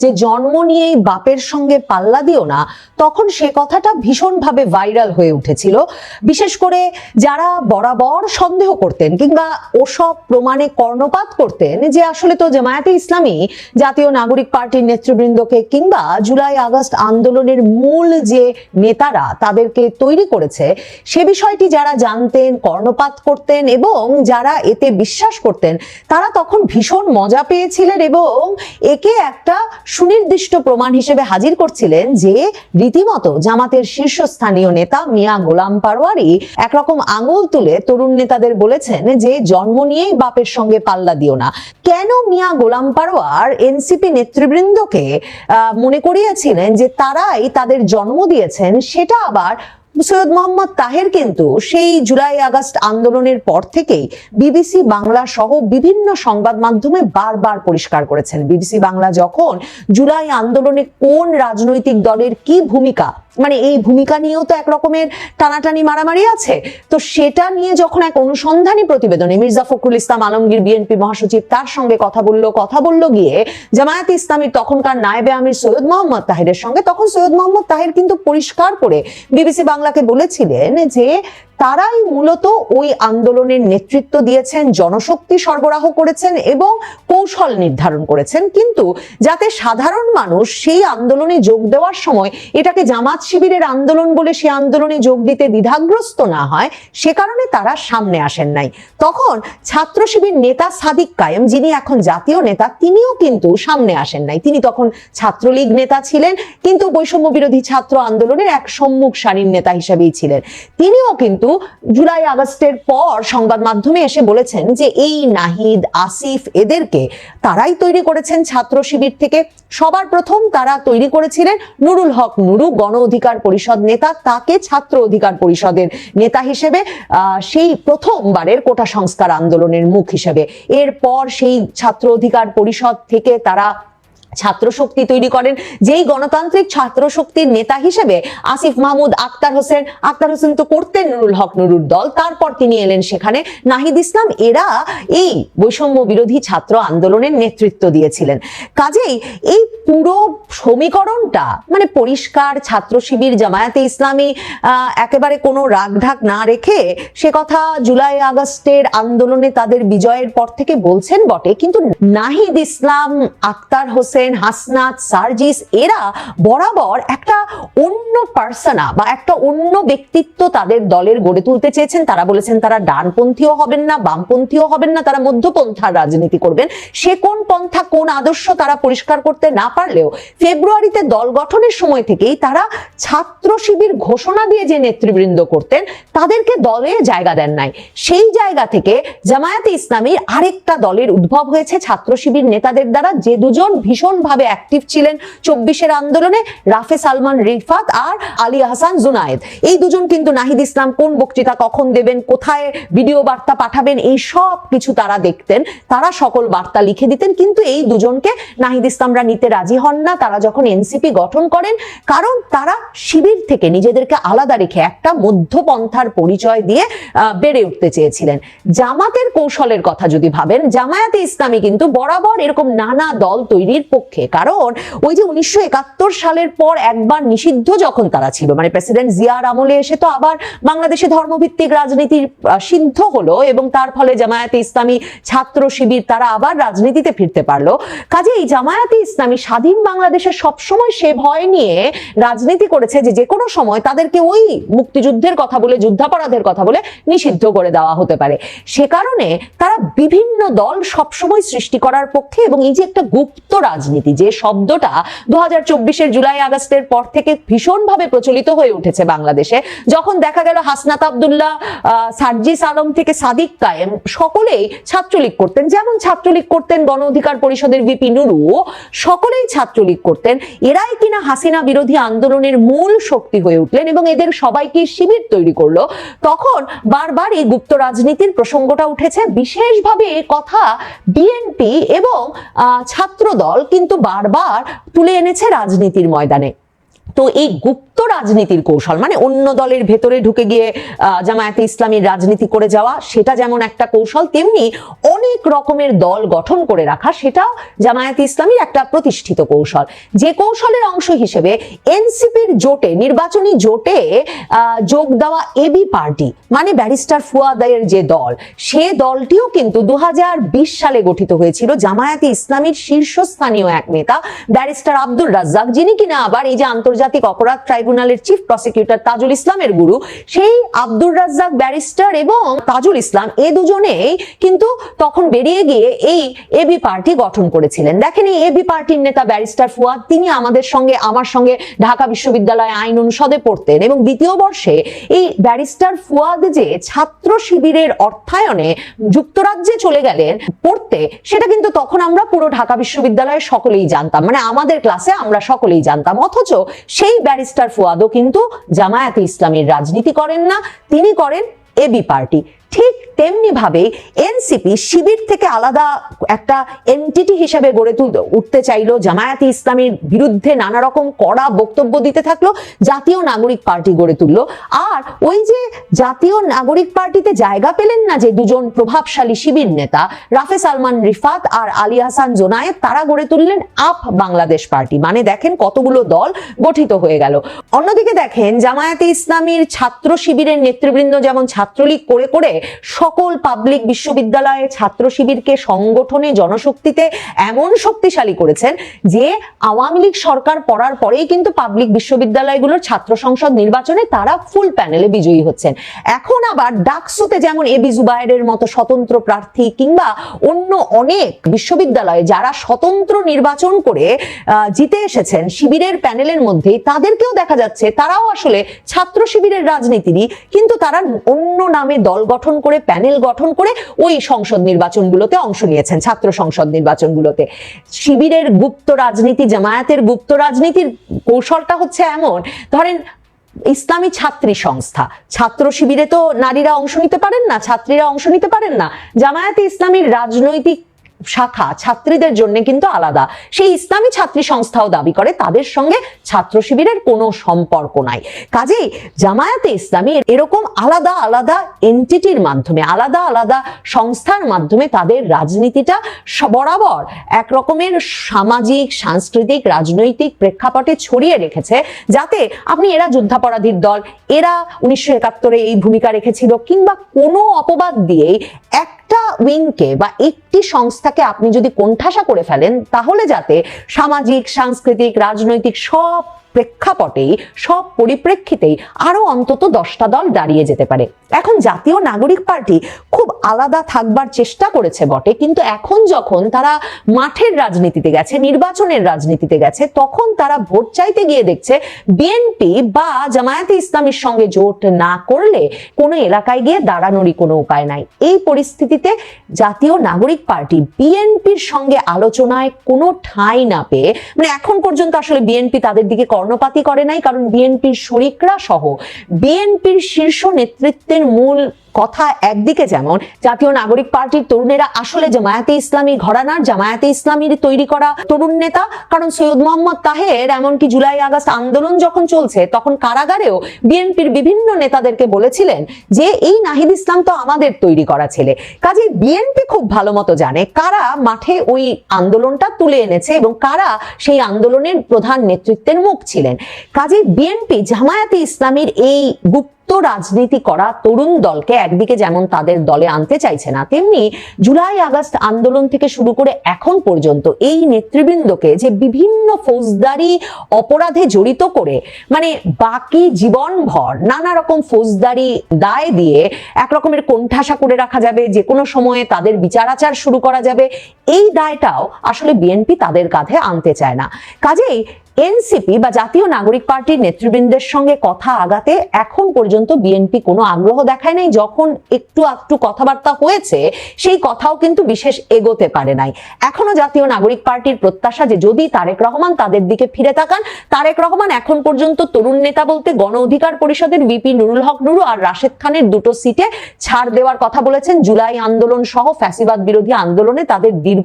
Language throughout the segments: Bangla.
যে জন্ম নিয়েই বাপের সঙ্গে পাল্লা দিও না, তখন সে কথাটা ভীষণভাবে ভাইরাল হয়ে উঠেছিল। বিশেষ করে যারা বরাবর সন্দেহ করতেন কিংবা ওসব প্রমাণে কর্ণপাত করতেন যে আসলে তো জামায়াতে ইসলামী জাতীয় নাগরিক পার্টির নেতৃবৃন্দকে কিংবা জুলাই আগস্ট আন্দোলনের মূল যে নেতারা তাদেরকে তৈরি করেছে, সে বিষয়টি যারা জানতেন, কর্ণপাত করতেন এবং যারা এতে বিশ্বাস করতেন, তারা তখন ভীষণ মজা পেয়েছিলেন এবং একে একটা সুনির্দিষ্ট প্রমাণ হিসেবে হাজির করছিলেন যে রীতিমতো জামাতের শীর্ষস্থানীয় নেতা মিয়া গোলাম পারওয়ারি একরকম আঙুল তুলে তরুণ নেতাদের বলেছেন যে জন্ম নিয়েই বাপের সঙ্গে পাল্লা দিও না। কেন মিয়া গোলাম পারওয়ার এনসিপি নেতৃবৃন্দকে মনে করিয়েছিলেন যে তারাই তাদের জন্ম দিয়েছেন, সেটা আবার সৈয়দ মোহাম্মদ তাহের কিন্তু সেই জুলাই আগস্ট আন্দোলনের পর থেকেই বিবিসি বাংলা সহ বিভিন্ন সংবাদ মাধ্যমে বারবার পরিষ্কার করেছেন। বিবিসি বাংলা যখন জুলাই আন্দোলনে কোন রাজনৈতিক দলের কি ভূমিকা মানে এই ভূমিকা নিয়েও তো এক রকমের টানাটানি মারামারি আছে। তো সেটা নিয়ে যখন এক অনুসন্ধানী প্রতিবেদনে মির্জা ফখরুল ইসলাম আলমগীর বিএনপি মহাসচিব তার সঙ্গে কথা বলল কথা বলল গিয়ে জামায়াত ইসলামীর তখনকার নায়েবে আমির সৈয়দ মোহাম্মদ তাহেরের সঙ্গে, তখন সৈয়দ মোহাম্মদ তাহের কিন্তু পরিষ্কার করে বিবিসি বাংলাকে বলেছিলেন যে তারাই মূলত ওই আন্দোলনের নেতৃত্ব দিয়েছেন, জনশক্তি সরবরাহ করেছেন এবং কৌশল নির্ধারণ করেছেন। কিন্তু যাতে সাধারণ মানুষ সেই আন্দোলনে যোগ দেওয়ার সময় এটাকে জামাত শিবিরের আন্দোলন বলে সে আন্দোলনে যোগ দিতে দ্বিধাগ্রস্ত না হয়, সে কারণে তারা সামনে আসেন নাই। তখন ছাত্র শিবির নেতা সাদিক কায়েম, যিনি এখন জাতীয় নেতা, তিনিও কিন্তু সামনে আসেন নাই। তিনি তখন ছাত্রলীগ নেতা ছিলেন, কিন্তু বৈষম্য বিরোধী ছাত্র আন্দোলনের এক সম্মুখ সারির নেতা হিসেবেই ছিলেন। তিনিও কিন্তু জুলাই আগস্টের পর সংবাদ মাধ্যমে এসে বলেছেন যে এই নাহিদ, আসিফ এদেরকে তারাই তৈরি করেছেন ছাত্র শিবির থেকে। সবার প্রথম তারা তৈরি করেছিলেন নুরুল হক নুরু, গণ অধিকার পরিষদ নেতা, তাকে ছাত্র অধিকার পরিষদের নেতা হিসেবে সেই প্রথমবারের কোটা সংস্কার আন্দোলনের মুখ হিসেবে। এরপর সেই ছাত্র অধিকার পরিষদ থেকে তারা ছাত্র শক্তি তৈরি করেন, যেই গণতান্ত্রিক ছাত্র শক্তির নেতা হিসেবে আসিফ মাহমুদ আক্তার হোসেন। আক্তার হোসেন তো করতেন নুরুল হক নুরুর দল। তারপর তিনি এলেন সেখানে। নাহিদ ইসলাম, এরা এই বৈষম্য বিরোধী ছাত্র আন্দোলনের নেতৃত্ব দিয়েছিলেন। কাজেই এই পুরো সমীকরণটা মানে পরিষ্কার ছাত্র শিবির জামায়াতে ইসলামী একেবারে কোনো রাগঢাক না রেখে সে কথা জুলাই আগস্টের আন্দোলনে তাদের বিজয়ের পর থেকে বলছেন বটে। কিন্তু নাহিদ ইসলাম, আক্তার হোসেন, হাসনাত, সার্জিস, এরা বরাবর একটা অন্য পার্সনা বা একটা অন্য ব্যক্তিত্ব তাদের দলের গড়ে তুলতে চেয়েছেন। তারা বলেছেন তারা ডানপন্থীও হবেন না, বামপন্থীও হবেন না, তারা মধ্যপন্থার রাজনীতি করবেন। সে কোন পন্থা, কোন আদর্শ তারা পরিষ্কার করতে না পারলেও ফেব্রুয়ারিতে দল গঠনের সময় থেকেই তারা ছাত্র শিবির ঘোষণা দিয়ে যে নেতৃবৃন্দ করতেন, তাদেরকে দলে জায়গা দেন নাই। সেই জায়গা থেকে জামায়াতে ইসলামীর আরেকটা দলের উদ্ভব হয়েছে। ছাত্র শিবির নেতাদের দ্বারা যে দুজন ভীষণভাবে অ্যাক্টিভ ছিলেন চব্বিশের আন্দোলনে, রাফে সালমান রিফাত আর আলী হাসান জুনায়েদ। এই দুজন কিন্তু নাহিদ ইসলাম কোন বক্তৃতা কখন দেবেন, কোথায় ভিডিও বার্তা পাঠাবেন, এই সব কিছু তারা দেখতেন। তারা সকল বার্তা লিখে দিতেন, কিন্তু এই দুজনকে নাহিদ ইসলামরা নিতে রাজি হন না, তারা যখন এনসিপি গঠন করেন, কারণ তারা শিবির থেকে নিজেদেরকে আলাদা রেখে একটা মধ্যপন্থার পরিচয় দিয়ে বেড়ে উঠতে চেয়েছিলেন। জামাতের কৌশলের কথা যদি ভাবেন, জামায়াতে ইসলামী কিন্তু বরাবর এরকম নানা দল তৈরির পক্ষে। কারণ ওই যে উনিশশো একাত্তর সালের পর একবার নিষিদ্ধ যখন তারা ছিল মানে প্রেসিডেন্ট জিয়ার আমলে এসে তো আবার বাংলাদেশে ধর্মভিত্তিক রাজনীতির সিদ্ধ হলো এবং তার ফলে জামায়াতে ইসলামী ছাত্র শিবির তারা আবার রাজনীতিতে ফিরতে পারল। কাজে এই জামায়াতে ইসলামী স্বাধীন বাংলাদেশে সবসময় সে ভয় নিয়ে রাজনীতি করেছে যে যে কোনো সময় তাদেরকে ওই মুক্তিযুদ্ধের কথা বলে, যুদ্ধাপরাধের কথা বলে নিষিদ্ধ করে দেওয়া হতে পারে। সে কারণে তারা বিভিন্ন দল সবসময় সৃষ্টি করার পক্ষে এবং এই যে একটা গুপ্ত রাজনীতি, যে শব্দটা দু হাজার জুলাই আগস্টের পর থেকে ভীষণভাবে প্রচলিত হয়ে উঠেছে বাংলাদেশে, যখন দেখা গেল হাসনাত আবদুল্লাহ সার্জিস আলম থেকে সাদিক কায়েম, সকলেই ছাত্রলীগ করতেন। যেমন ছাত্রলীগ করতেন গণ অধিকার পরিষদের ভিপি নুরু, সকলেই ছাত্রলীগ করতেন। এরাই কিনা হাসিনা বিরোধী আন্দোলনের মূল শক্তি হয়ে উঠলেন এবং এদের সবাইকে শিবির তৈরি করল। তখন বারবার এই গুপ্ত রাজনীতির প্রসঙ্গটা উঠেছে। বিশেষভাবে এ কথা বিএনপি এবং ছাত্রদল কিন্তু বারবার তুলে এনেছে রাজনীতির ময়দানে। তো এই গুপ্ত রাজনীতির কৌশল মানে অন্য দলের ভেতরে ঢুকে গিয়ে জামায়াতে ইসলামীর রাজনীতি করে যাওয়া, সেটা যেমন একটা কৌশল, তেমনি অনেক রকমের দল গঠন করে রাখা, সেটাও জামায়াতে ইসলামীর একটা প্রতিষ্ঠিত কৌশল। যে কৌশলের অংশ হিসেবে এনসিপির জোটে, নির্বাচনী জোটে যোগ দেওয়া এবি পার্টি মানে ব্যারিস্টার ফুয়াদের যে দল, সে দলটিও কিন্তু দু হাজার বিশ সালে গঠিত হয়েছিল জামায়াতে ইসলামীর শীর্ষস্থানীয় এক নেতা, ব্যারিস্টার আব্দুর রাজ্জাক, যিনি কিনা আবার এই যে আন্তর্জাতিক অপরাধ ট্রাইব্যুনালের চিফ প্রসিকিউটর তাজুল ইসলামের গুরু, সেই আব্দুর রাজ্জাক ব্যারিস্টার এবং তাজুল ইসলাম এ দুজনেই কিন্তু তখন বেরিয়ে গিয়ে এই এবি পার্টি গঠন করেছিলেন। দেখেন এই এবি পার্টির নেতা ব্যারিস্টার ফুয়াদ, তিনি আমাদের সঙ্গে, আমার সঙ্গে ঢাকা বিশ্ববিদ্যালয়ে আইন অনুষদে পড়তেন এবং দ্বিতীয় বর্ষে এই ব্যারিস্টার ফুয়াদ যে ছাত্র শিবিরের অর্থায়নে যুক্তরাজ্যে চলে গেলেন পড়তে, সেটা কিন্তু তখন আমরা পুরো ঢাকা বিশ্ববিদ্যালয়ে সকলেই জানতাম। মানে আমাদের ক্লাসে আমরা সকলেই জানতাম। অথচ সেই ব্যারিস্টার ফুয়াদও কিন্তু জামায়াতে ইসলামের রাজনীতি করেন না তিনি করেন এবি পার্টি ঠিক তেমনি ভাবে এনসিপি শিবির থেকে আলাদা একটা এন্টিটি হিসেবে গড়ে তুলতে উঠতে চাইলো, জামায়াতে ইসলামীর বিরুদ্ধে নানা রকম কড়া বক্তব্য দিতে থাকল, জাতীয় নাগরিক পার্টি গড়ে তুললো। আর ওই যে জাতীয় নাগরিক পার্টিতে জায়গা পেলেন না যে দুজন প্রভাবশালী শিবির নেতা রাফে সালমান রিফাত আর আলী হাসান জোনায়েদ, তারা গড়ে তুললেন আপ বাংলাদেশ পার্টি। মানে দেখেন কতগুলো দল গঠিত হয়ে গেল। অন্যদিকে দেখেন জামায়াতে ইসলামীর ছাত্র শিবিরের নেতৃবৃন্দ যেমন ছাত্রলীগ করে করে সকল পাবলিক বিশ্ববিদ্যালয়ে ছাত্র শিবিরকে সংগঠনে জনশক্তিতে এমন শক্তিশালী করেছেন যে আওয়ামী লীগ সরকার পড়ার পরেই কিন্তু পাবলিক বিশ্ববিদ্যালয়গুলোর ছাত্র সংসদ নির্বাচনে তারা ফুল প্যানেলে বিজয়ী হচ্ছেন। এখন আবার ডাকসুতে যেমন এবি জুবায়ের মতো স্বতন্ত্র প্রার্থী কিংবা অন্য অনেক বিশ্ববিদ্যালয়ে যারা স্বতন্ত্র নির্বাচন করে জিতে এসেছেন শিবিরের প্যানেলের মধ্যে তাদেরকেও দেখা যাচ্ছে তারাও আসলে ছাত্র শিবিরের রাজনীতিরই, কিন্তু তারা অন্য নামে দল গঠন করে, প্যানেল গঠন করে ওই সংসদ নির্বাচনগুলোতে অংশ নিয়েছেন, ছাত্র সংসদ নির্বাচনগুলোতে। শিবিরের গুপ্ত রাজনীতি, জামায়াতের গুপ্ত রাজনীতির কৌশলটা হচ্ছে এমন, ধরেন ইসলামী ছাত্রী সংস্থা, ছাত্র শিবিরে তো নারীরা অংশ নিতে পারেন না, ছাত্রীরা অংশ নিতে পারেন না। জামায়াতে ইসলামীর রাজনৈতিক শাখা, ছাত্রীদের জন্য কিন্তু আলাদা। সেই ইসলামী ছাত্রী সংস্থাও দাবি করে, তাদের সঙ্গে ছাত্র শিবিরের কোনো সম্পর্ক নাই। কাজেই জামায়াতে ইসলামী এরকম আলাদা আলাদা এন্টিটির মাধ্যমে, আলাদা আলাদা সংস্থার মাধ্যমে তাদের রাজনীতিটা বরাবর এক রকমের সামাজিক, সাংস্কৃতিক, রাজনৈতিক প্রেক্ষাপটে ছড়িয়ে রেখেছে, যাতে আপনি এরা যুদ্ধাপরাধীর দল, এরা উনিশশো একাত্তরে এই ভূমিকা রেখেছিল, কিংবা কোনো অপবাদ দিয়েই একটা উইংকে বা একটি সংস্থাকে আপনি যদি কোণঠাসা করে ফেলেন, তাহলে যাতে সামাজিক, সাংস্কৃতিক, রাজনৈতিক সব প্রেক্ষাপটেই সব পরিপ্রেক্ষিতেই আরও অন্তত দশটা দল দাঁড়িয়ে যেতে পারে। এখন জাতীয় নাগরিক পার্টি খুব আলাদা থাকবার চেষ্টা করেছে বটে, কিন্তু এখন যখন তারা মাঠের রাজনীতিতে গেছে, নির্বাচনের রাজনীতিতে গেছে, তখন তারা ভোট চাইতে গিয়ে দেখছে বিএনপি বা জামায়াতে ইসলামীর সঙ্গে জোট না করলে কোনো এলাকায় গিয়ে দাঁড়ানোরই কোনো উপায় নাই। এই পরিস্থিতিতে জাতীয় নাগরিক পার্টি বিএনপির সঙ্গে আলোচনায় কোনো ঠাঁই না পেয়ে মানে এখন পর্যন্ত আসলে বিএনপি তাদের দিকে কর্ণপাতই করে নাই কারণ বিএনপির শরিকরা সহ। বিএনপির শীর্ষ নেতৃত্বের মূল কথা একদিকে যেমন জাতীয় নাগরিক পার্টির তরুণেরা আসলে জামায়াতে ইসলামী ঘরানার, জামায়াতে ইসলামীর তৈরি করা তরুণ নেতা। কারণ সৈয়দ মোহাম্মদ তাহের এমনকি জুলাই আগস্ট আন্দোলন যখন চলছে, তখন কারাগারেও বিএনপির বিভিন্ন নেতাদেরকে বলেছিলেন যে, এই নাহিদ ইসলাম তো আমাদের তৈরি করা ছেলে। কাজে বিএনপি খুব ভালো মতো জানে কারা মাঠে ওই আন্দোলনটা তুলে এনেছে এবং কারা সেই আন্দোলনের প্রধান নেতৃত্বের মুখ ছিলেন। কাজে বিএনপি জামায়াতে ইসলামীর এই গুপ্ত রাজনীতি করা তরুণ দলকে একদিকে যেমন তাদের দলে আনতে চাইছে না, তেমনি জুলাই আগস্ট আন্দোলন থেকে শুরু করে এখন পর্যন্ত এই নেতৃবৃন্দকে যে বিভিন্ন ফৌজদারি অপরাধে জড়িত করে মানে বাকি জীবনভর নানা রকম ফৌজদারি দায় দিয়ে এক রকমের কোণঠাসা করে রাখা যাবে যে কোনো সময়ে তাদের বিচারাচার শুরু করা যাবে এই দায়টাও আসলে বিএনপি তাদের কাঁধে আনতে চায় না। কাজেই এনসিপি বা জাতীয় নাগরিক পার্টির নেতৃবৃন্দের সঙ্গে কথা আগাতে এখন পর্যন্ত বিএনপি কোনো আগ্রহ দেখায় নাই। যখন একটু একটু কথাবার্তা হয়েছে, সেই কথাও কিন্তু বিশেষ এগোতে পারে নাই। এখনও জাতীয় নাগরিক পার্টির প্রত্যাশা যে যদি তারেক রহমান তাদের দিকে ফিরে তাকান, তারেক রহমান এখন পর্যন্ত তরুণ নেতা বলতে গণ অধিকার পরিষদের বিপি নুরুল হক নুরু আর রাশেদ খানের দুটো সিটে ছাড় দেওয়ার কথা বলেছেন। জুলাই আন্দোলন সহ ফ্যাসিবাদ বিরোধী আন্দোলনে তাদের দীর্ঘ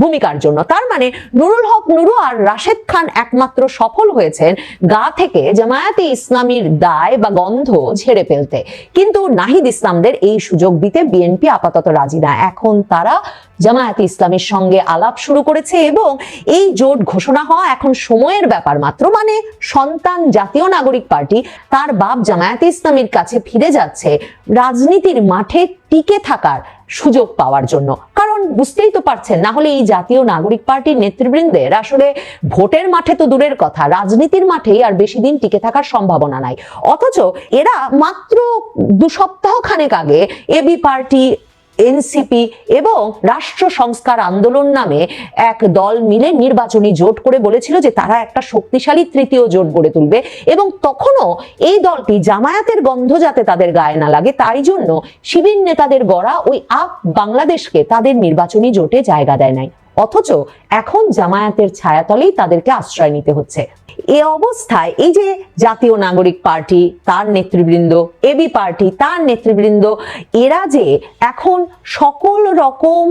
ভূমিকার জন্য। তার মানে নুরুল হক নুরু আর রাশেদ খান একমাত্র সফল হয়েছেন গা থেকে জামায়াতে ইসলামীর দায় বা গন্ধ ঝেড়ে ফেলতে। কিন্তু নাহিদ ইসলামদের এই সুযোগ দিতে বিএনপি আপাতত রাজি না। এখন তারা জামায়াতে ইসলামের সঙ্গে আলাপ শুরু করেছে এবং এই জোট ঘোষণা হওয়া এখন সময়ের ব্যাপার মাত্র। মানে সন্তান জাতীয় নাগরিক পার্টি তার বাপ জামায়াতে ইসলামের কাছে ফিরে যাচ্ছে। রাজনীতির মাঠে টিকে থাকার সুযোগ পাওয়ার জন্য। কারণ বুঝতেই তো পারছেন, না হলে এই জাতীয় নাগরিক পার্টির নেতৃবৃন্দের আসলে ভোটের মাঠে তো দূরের কথা, রাজনীতির মাঠেই আর বেশি দিন টিকে থাকার সম্ভাবনা নাই। অথচ এরা মাত্র দু সপ্তাহ খানেক আগে এবি পার্টি এনসিপি এবং রাষ্ট্র সংস্কার আন্দোলন নামে এক দল মিলে নির্বাচনী জোট করে বলেছিল যে তারা একটা শক্তিশালী তৃতীয় জোট গড়ে তুলবে এবং তখনও এই দলটি জামায়াতের গন্ধ যাতে তাদের গায়ে না লাগে, তাই জন্য শিবির নেতাদের গড়া ওই আপ বাংলাদেশকে তাদের নির্বাচনী জোটে জায়গা দেয় নাই। অথচ এখন জামায়াতের ছায়াতলেই তাদেরকে আশ্রয় নিতে হচ্ছে। এ অবস্থায় এই যে জাতীয় নাগরিক পার্টি, তার নেতৃবৃন্দ, এবি পার্টি, তার নেতৃবৃন্দ, এরা যে এখন সকল রকম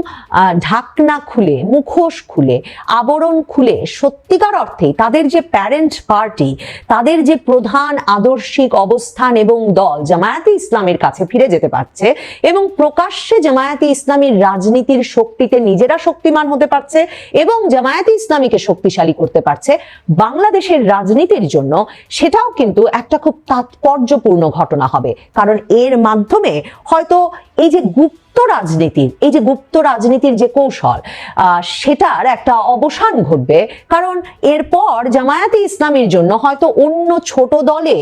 ঢাকনা খুলে, মুখোশ খুলে, আবরণ খুলে, সত্যিকার অর্থে তাদের যে প্যারেন্ট পার্টি তাদের যে প্রধান আদর্শিক অবস্থান এবং দল জামায়াতে ইসলামের কাছে ফিরে যেতে পারছে এবং প্রকাশ্যে জামায়াতে ইসলামীর রাজনীতির শক্তিতে নিজেরা শক্তিমান হতে পারছে। এবং জামায়াতে ইসলামীকে শক্তিশালী করতে পারছে বাংলাদেশের রাজনীতির জন্য, সেটাও কিন্তু একটা খুব তাৎপর্যপূর্ণ ঘটনা হবে। কারণ এর মাধ্যমে হয়তো এই যে গুপ্ত রাজনীতির, এই যে গুপ্ত রাজনীতির যে কৌশল সেটার একটা অবসান ঘটবে। কারণ এরপর জামায়াতে ইসলামের জন্য হয়তো অন্য ছোট দলে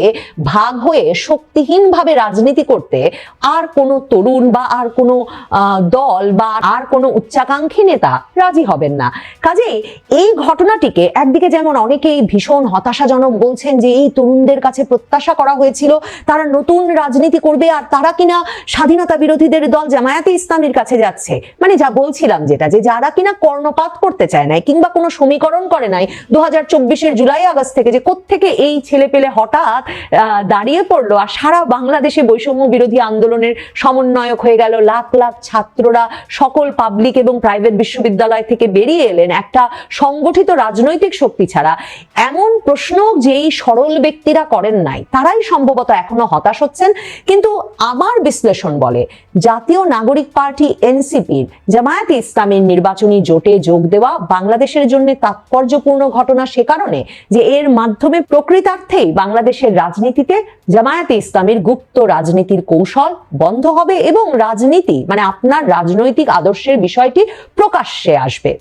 ভাগ হয়ে শক্তিহীনভাবে রাজনীতি করতে আর কোনো তরুণ বা আর কোনো দল বা আর কোনো উচ্চাকাঙ্ক্ষী নেতা রাজি হবেন না। কাজেই এই ঘটনাটিকে একদিকে যেমন অনেকেই ভীষণ হতাশাজনক বলছেন যে এই তরুণদের কাছে প্রত্যাশা করা হয়েছিল, তারা নতুন রাজনীতি করবে আর তারা কিনা স্বাধীনতা বিরোধীদের দল জামায়াতে ইসলামের কাছে যাচ্ছে। মানে যা বলছিলাম যেটা, যে যারা কিনা কর্ণপাত করতে চায় নাই কিংবা কোনো সমীকরণ করে নাই দু হাজার জুলাই আগস্ট থেকে যে কোত্থেকে এই ছেলে পেলে হঠাৎ দাঁড়িয়ে পড়ল আর সারা বাংলাদেশে বৈষম্য বিরোধী আন্দোলনের সমন্বয়ক হয়ে গেল, লাখ লাখ ছাত্ররা সকল পাবলিক এবং প্রাইভেট বিশ্ববিদ্যালয় থেকে বেরিয়ে এলেন। একটা সংগঠিত রাজনৈতিক শক্তি ছাড়া এমন প্রশ্ন যেই সরল ব্যক্তিরা করেন নাই, তারাই সম্ভবত এখনও হতাশ হচ্ছেন। কিন্তু আমার বিশ্লেষণ বলে জাতীয় নাগরিক পার্টি এনসিপির জামায়াতে ইসলামের নির্বাচনী জোটে যোগ দেওয়া বাংলাদেশের জন্য তাৎপর্যপূর্ণ ঘটনা সে কারণে যে এর মাধ্যমে প্রকৃতার্থেই বাংলাদেশের রাজনীতিতে জামায়াতে ইসলামের গুপ্ত রাজনীতির কৌশল বন্ধ হবে এবং রাজনীতি মানে আপনার রাজনৈতিক আদর্শের বিষয়টি প্রকাশ্যে আসবে।